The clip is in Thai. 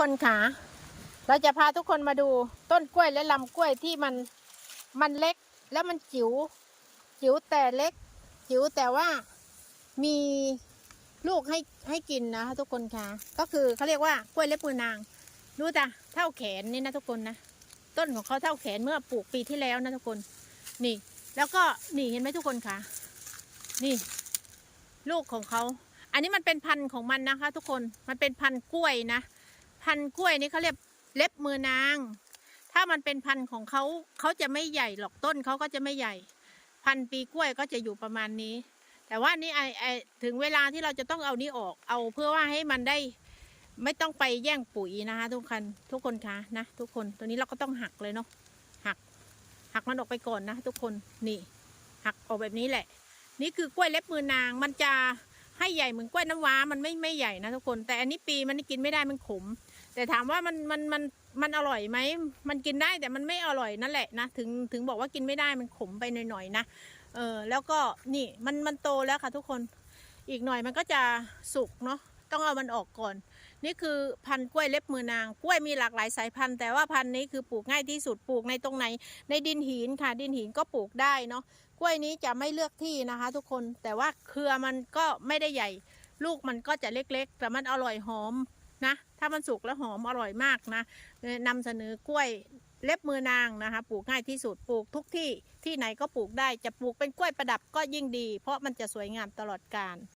คนขาเราจะพาทุกคนมาดูต้นกล้วยและลำกล้วยที่มันมันเล็กแล้วมันจิ๋วจิ๋วแต่เล็ก จิ๋วแต่ว่ามีลูกให้ให้กินนะคะทุกคนค่ะ ก็คือเขาเรียกว่ากล้วยเล็บมือนางดูจ้ะเท่าแขนนี่นะทุกคนนะต้นของเขาเท่าแขนเมื่อปลูกปีที่แล้วนะทุกคนนี่ แล้วก็นี่เห็นไหมทุกคนคะนี่ ลูกของเขา อันนี้มันเป็นพันธุ์ของมันนะคะ ทุกคนมันเป็นพันธุ์กล้วยนะ พันกล้วยนี่เขาเรียกเล็บมือนาง ถ้ามันเป็นพันธุ์ของเขาเขาจะไม่ใหญ่หรอกต้นเขาก็จะไม่ใหญ่ พันปีกล้วยก็จะอยู่ประมาณนี้ แต่ว่านี่ไอไอถึงเวลาที่เราจะต้องเอานี้ออกเอาเพื่อว่าให้มันได้ไม่ต้องไปแย่งปุ๋ยนะคะ ทุกคนทุกคนคะนะทุกคนตัวนี้เราก็ต้องหักเลยเนาะหัก หักมันออกไปก่อนนะ ทุกคนนี่ หักออกแบบนี้แหละ นี่คือกล้วยเล็บมือนางมันจะให้ใหญ่เหมือนกล้วยน้ำว้ามันไม่ไม่ใหญ่นะทุกคน แต่อันนี้ปีมันกินไม่ได้มันขม แต่ถามว่ามันมันมันมันอร่อยไหม มันกินได้แต่มันไม่อร่อยนั่นแหละนะถึงถึงบอกว่ากินไม่ได้มันขมไปหน่อยๆนะเออแล้วก็นี่มันมันโตแล้วค่ะทุกคนอีกหน่อยมันก็จะสุกเนาะต้องเอามันออกก่อน นี่คือพันธุ์กล้วยเล็บมือนาง กล้วยมีหลากหลายสายพันธุ์ แต่ว่าพันธุ์นี้คือปลูกง่ายที่สุดปลูกในตรงไหน ในดินหินค่ะ ดินหินก็ปลูกได้เนาะกล้วยนี้จะไม่เลือกที่นะคะ ทุกคนแต่ว่าเครือมันก็ไม่ได้ใหญ่ ลูกมันก็จะเล็กๆ แต่มันอร่อยหอม นะ ถ้ามันสุกแล้วหอมอร่อยมากนะนำเสนอกล้วยเล็บมือนางนะคะ ปลูกง่ายที่สุดปลูกทุกที่ที่ไหนก็ปลูกได้จะปลูกเป็นกล้วยประดับก็ยิ่งดี เพราะมันจะสวยงามตลอดกาล